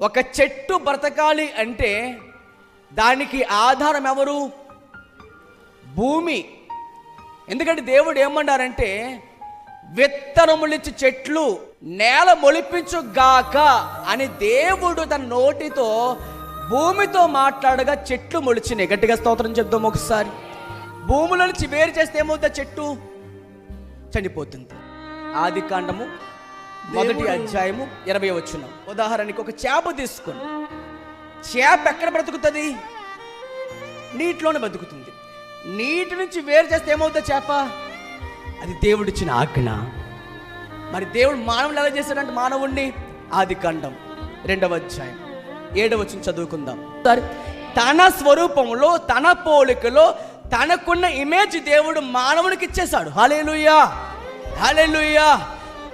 ఒక చెట్టు బ్రతకాలి అంటే దానికి ఆధారం ఎవరు? భూమి. ఎందుకంటే దేవుడు ఏమన్నారంటే విత్తనములిచ్చి చెట్లు నేల మొలిపించుగాక అని దేవుడు తన నోటితో భూమితో మాట్లాడగా చెట్లు మొలిచినాయి. గట్టిగా స్తోత్రం చెప్దాం ఒకసారి. భూమిలో నుంచి వేరు చేస్తే ఏమవుతుంది చెట్టు? చనిపోతుంది. ఆది కాండము మొదటి అధ్యాయము ఇరవై వచ్చిన ఉదాహరణకి ఒక చేప తీసుకొని చేప ఎక్కడ బ్రతుకుతుంది? నీటిలోనే బతుకుతుంది నీటి నుంచి వేరు చేస్తే ఏమవుతుంది చేప? అది దేవుడిచ్చిన ఆజ్ఞ. మరి దేవుడు మానవుడు ఎలా చేశాడంటే మానవుణ్ణి? ఆది కాండం రెండవ అధ్యాయం ఏడవ వచ్చిన చదువుకుందాం. సరే తన స్వరూపంలో తన పోలికలో తనకున్న ఇమేజ్ దేవుడు మానవునికి ఇచ్చేశాడు. హలేలుయా హలేలుయా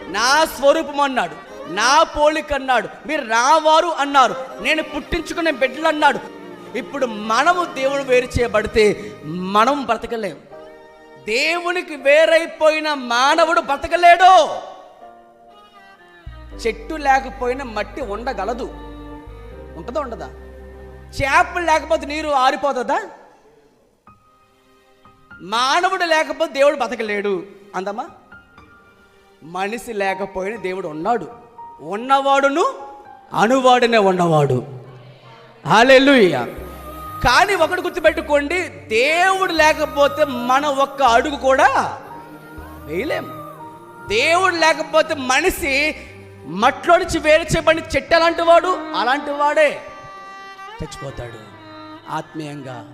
నా స్వరూపం అన్నాడు నా పోలిక అన్నాడు మీరు రావారు అన్నారు నేను పుట్టించుకునే బిడ్డలు అన్నాడు. ఇప్పుడు మనము దేవుడు వేరు చేయబడితే మనం బ్రతకలేం. దేవునికి వేరైపోయిన మానవుడు బ్రతకలేడు. చెట్టు లేకపోయినా మట్టి ఉండగలదు. ఉంటుందా ఉండదా? చేపలు లేకపోతే నీరు ఆరిపోతుందా? మానవుడు లేకపోతే దేవుడు బతకలేడు అందమ్మా మనిషి లేకపోయినా దేవుడు ఉన్నాడు. ఉన్నవాడును అనువాడునే ఉన్నవాడు. హాలెలుయ్య కానీ ఒకటి గుర్తుపెట్టుకోండి దేవుడు లేకపోతే మన ఒక్క అడుగు కూడా వేయలేం. దేవుడు లేకపోతే మనిషి మట్లో నుంచి వేరు చేయబడి చెట్టు అలాంటి వాడు అలాంటి వాడే చచ్చిపోతాడు. ఆత్మీయంగా